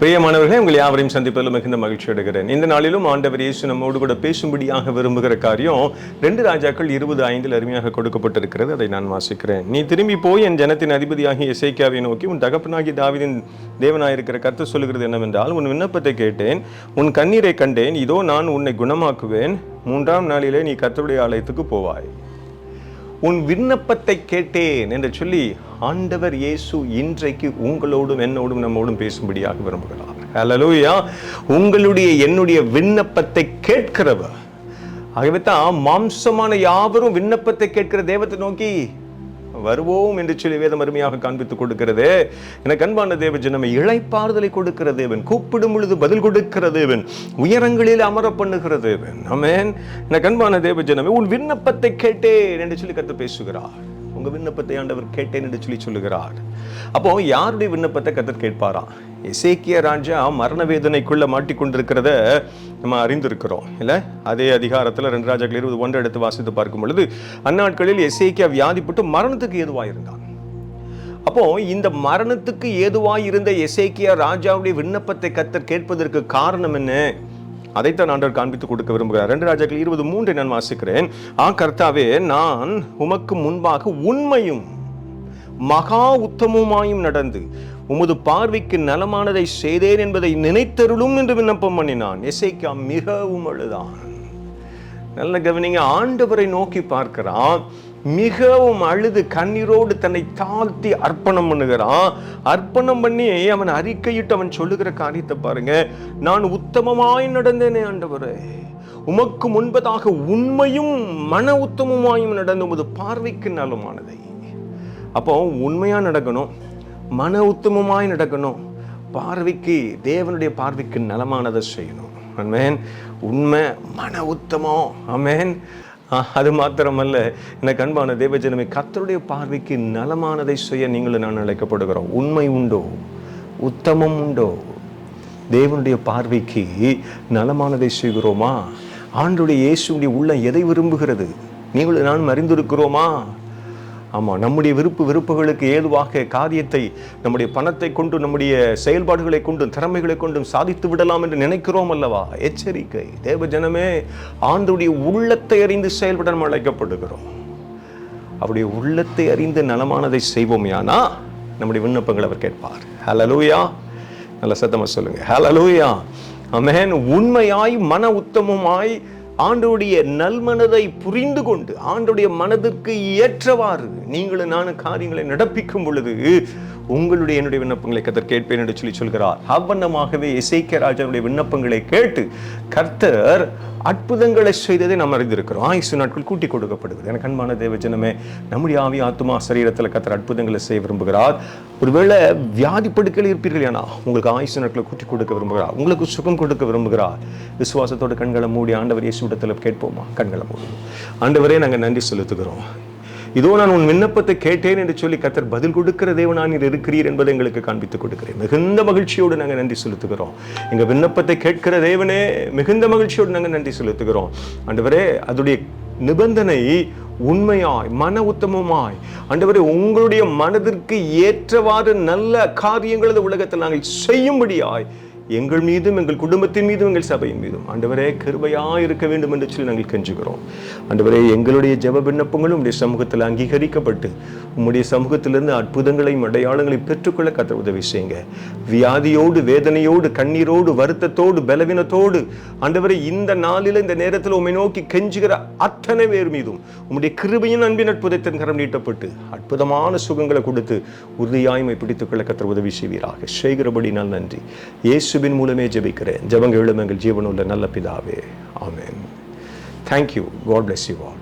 பிரியமானவர்களே உங்கள் யாவரையும் சந்திப்பதில் மிகுந்த மகிழ்ச்சி அடைகிறேன். இந்த நாளிலும் ஆண்டவர் இயேசு நம்மோடு கூட பேசும்படியாக விரும்புகிற காரியம் ரெண்டு ராஜாக்கள் இருபது ஐந்தில் அருமையாக கொடுக்கப்பட்டிருக்கிறது. அதை நான் வாசிக்கிறேன். நீ திரும்பி போய் என் ஜனத்தின் அதிபதியாகிய இசைக்காவை நோக்கி உன் தகப்பனாகி தாவிதின் தேவனாயிருக்கிற கருத்து சொல்லுகிறது என்னவென்றால் உன் விண்ணப்பத்தை கேட்டேன் உன் கண்ணீரை கண்டேன் இதோ நான் உன்னை குணமாக்குவேன். மூன்றாம் நாளிலே நீ கத்தருடைய ஆலயத்துக்கு போவாய். உன் விண்ணப்பத்தை கேட்டேன் என்று சொல்லி ஆண்டவர் இயேசு இன்றைக்கு உங்களோடும் என்னோடும் நம்மோடும் பேசும்படியாக விரும்புகிறார். ஹalleluya உங்களுடைய என்னுடைய விண்ணப்பத்தை கேட்கிறவர். ஆகவே தான் மாம்சமான யாவரும் விண்ணப்பத்தை கேட்கிற தேவத்தை நோக்கி வருவோம் என்று சொல்லி வேதம் அருமையாக காண்பித்துக் கொடுக்கிறது. எனக்கு அன்பான தேவ ஜனமே இழைப்பாறுதலை கொடுக்கிற தேவன் கூப்பிடும் பொழுது பதில் கொடுக்கிற தேவன் உயரங்களில் அமர பண்ணுகிற தேவன். ஆமென். எனக்கு அன்பான தேவ ஜனமே உன் விண்ணப்பத்தை கேட்டேன் என்று சொல்லி கத்து பேசுகிறார். உங்க விண்ணப்பத்தை ஆண்டவர் கேட்டேன் என்று சொல்லி சொல்லுகிறார். அப்போ யாருடைய விண்ணப்பத்தை கத்தர் கேட்பாராம் இசைக்கிய ராஜா மரண வேதனைக்குள்ளே மாட்டிக்கொண்டிருக்கிறத நம்ம அறிந்திருக்கிறோம். இல்லை? அதே அதிகாரத்தில் ரெண்டு ராஜாக்கள் இருபது ஒன்று எடுத்து வாசித்து பார்க்கும் பொழுது அந்நாட்களில் எசேக்கியா வியாதிப்பட்டு மரணத்துக்கு ஏதுவாக இருந்தான். அப்போ இந்த மரணத்துக்கு ஏதுவாய் இருந்த எசேக்கியா ராஜாவுடைய விண்ணப்பத்தை கத்தர் கேட்பதற்கு காரணம் என்ன? அதைத்தான் ஆண்டவர் காண்பித்து கொடுக்க விரும்புகிறார். ரெண்டு ராஜாக்கள் இருபது மூன்றை நான் வாசிக்கிறேன். ஆ கர்த்தாவே நான் உமக்கு முன்பாக உண்மையும் மகா உத்தமமாயும் நடந்து உமது பார்வைக்கு நலமானதை செய்தேன் என்பதை நினைத்தருளும் என்று விண்ணப்பம் பண்ணினான். இசைக்கா மிகவும் அழுதான். நல்ல கவனிங்க ஆண்டவரை நோக்கி பார்க்கிறான். மிகவும் அழுது கண்ணீரோடு தன்னை தாழ்த்தி அர்ப்பணம் பண்ணுகிறான். அர்ப்பணம் பண்ணி அவன் அறிக்கையிட்டு அவன் சொல்லுகிற காரியத்தை பாருங்க. நான் உத்தமமாய் நடந்தேனே ஆண்டவரே. உமக்கு முன்பதாக உண்மையும் மன உத்தமமாயும் நடந்த உமது பார்வைக்கு நலமானதை. அப்போ உண்மையாக நடக்கணும் மன உத்தமமாய் நடக்கணும். பார்வைக்கு தேவனுடைய பார்வைக்கு நலமானதை செய்யணும். அமேன் உண்மை மன உத்தமம். அமேன் அது மாத்திரமல்ல இந்த கண்பான தேவஜனமே கத்தருடைய பார்வைக்கு நலமானதை செய்ய நீங்களும் நான் அழைக்கப்படுகிறோம். உண்மை உண்டோ? உத்தமம் உண்டோ? தேவனுடைய பார்வைக்கு நலமானதை செய்கிறோமா? ஆண்டுடைய இயேசுடைய உள்ள எதை விரும்புகிறது? நீங்களும் நான் அறிந்திருக்கிறோமா? ஆமாம் நம்முடைய விருப்பு விருப்புகளுக்கு ஏதுவாக காரியத்தை நம்முடைய பணத்தை கொண்டு நம்முடைய செயல்பாடுகளை கொண்டும் திறமைகளை கொண்டும் சாதித்து விடலாம் என்று நினைக்கிறோம் அல்லவா? எச்சரிக்கை. தேவ ஜனமே ஆண்டுடைய உள்ளத்தை அறிந்து செயல்பட நம்ம அழைக்கப்படுகிறோம். அவருடைய உள்ளத்தை அறிந்து நலமானதை செய்வோமையானா நம்முடைய விண்ணப்பங்களை அவர் கேட்பார். ஹலலூயா நல்ல சத்தமாக சொல்லுங்க. ஹலலூயா அமேன் உண்மையாய் மன உத்தமமாய் ஆண்டோடைய நல்மனதை புரிந்து கொண்டு ஆண்டோடைய மனதிற்கு ஏற்றவாறு நீங்களும் நானும் காரியங்களை நடப்பிக்கும் பொழுது உங்களுடைய என்னுடைய விண்ணப்பங்களை கத்தர் கேட்பேன் என்று சொல்லி சொல்கிறார். அவ்வண்ணமாகவே இசைக்க ராஜனுடைய விண்ணப்பங்களை கேட்டு கர்த்தர் அற்புதங்களை செய்ததை நாம் அறிந்திருக்கிறோம். ஆயுசு நாட்கள் கூட்டி கொடுக்கப்படுகிறது. எனக்கு அன்பான தேவஜனமே நம்முடைய ஆவி ஆத்மா சரீரத்தில் கத்தர் அற்புதங்களை செய்ய விரும்புகிறார். ஒருவேளை வியாதி படுக்கையில் இருப்பீர்கள் ஏன்னா உங்களுக்கு ஆயுசு நாட்களை கூட்டி கொடுக்க விரும்புகிறார். உங்களுக்கு சுகம் கொடுக்க விரும்புகிறார். விசுவாசத்தோட கண்களை மூடி ஆண்டவர் இயேசு இடத்துல கேட்போமா? கண்களை மூடி. ஆண்டவரே நாங்கள் நன்றி செலுத்துகிறோம். இதோ நான் உன் விண்ணப்பத்தை கேட்டேன் என்று சொல்லி கத்தர் பதில் கொடுக்கிற தேவனா நீர் இருக்கிறீர் என்பதை எங்களுக்கு காண்பித்துக் கொடுக்கிறேன். மிகுந்த மகிழ்ச்சியோடு நாங்கள் நன்றி செலுத்துகிறோம். எங்க விண்ணப்பத்தை கேட்கிற தேவனே மிகுந்த மகிழ்ச்சியோடு நாங்கள் நன்றி செலுத்துகிறோம். ஆண்டவரே அதுடைய நிபந்தனை உண்மையாய் மன உத்தமமாய் ஆண்டவரே உங்களுடைய மனதிற்கு ஏற்றவாறு நல்ல காரியங்களது உலகத்தில் நாங்கள் செய்யும்படியாய் எங்கள் மீதும் எங்கள் குடும்பத்தின் மீதும் எங்கள் சபையின் மீதும். ஆண்டவரே கிருபையா இருக்க வேண்டும் என்று சொல்லி நாங்கள் கெஞ்சுகிறோம். ஆண்டவரே எங்களுடைய ஜெப விண்ணப்பங்களும் உடைய சமூகத்தில் அங்கீகரிக்கப்பட்டு உம்முடைய சமூகத்திலிருந்து அற்புதங்களையும் அடையாளங்களையும் பெற்றுக்கொள்ள கத்த உதவி செய்யுங்க. வியாதியோடு வேதனையோடு கண்ணீரோடு வருத்தத்தோடு பலவீனத்தோடு ஆண்டவரே இந்த நாளில் இந்த நேரத்தில் உண்மை நோக்கி கெஞ்சுகிற அத்தனை பேர் மீதும் உம்முடைய கிருபையின் அன்பின் அற்புதத்தின் கரம் நீட்டப்பட்டு அற்புதமான சுகங்களை கொடுத்து உறுதியாய்மை பிடித்துக்கொள்ள கத்த உதவி செய்வீராக. செய்கிறபடி நான் நன்றி. இயேசு இயேசுவின் மூலமே ஜெபிக்கிறேன். ஜெபங்களும் எங்கள் ஜீவனுள்ள நல்ல பிதாவே. ஆமேன். Thank you God bless you all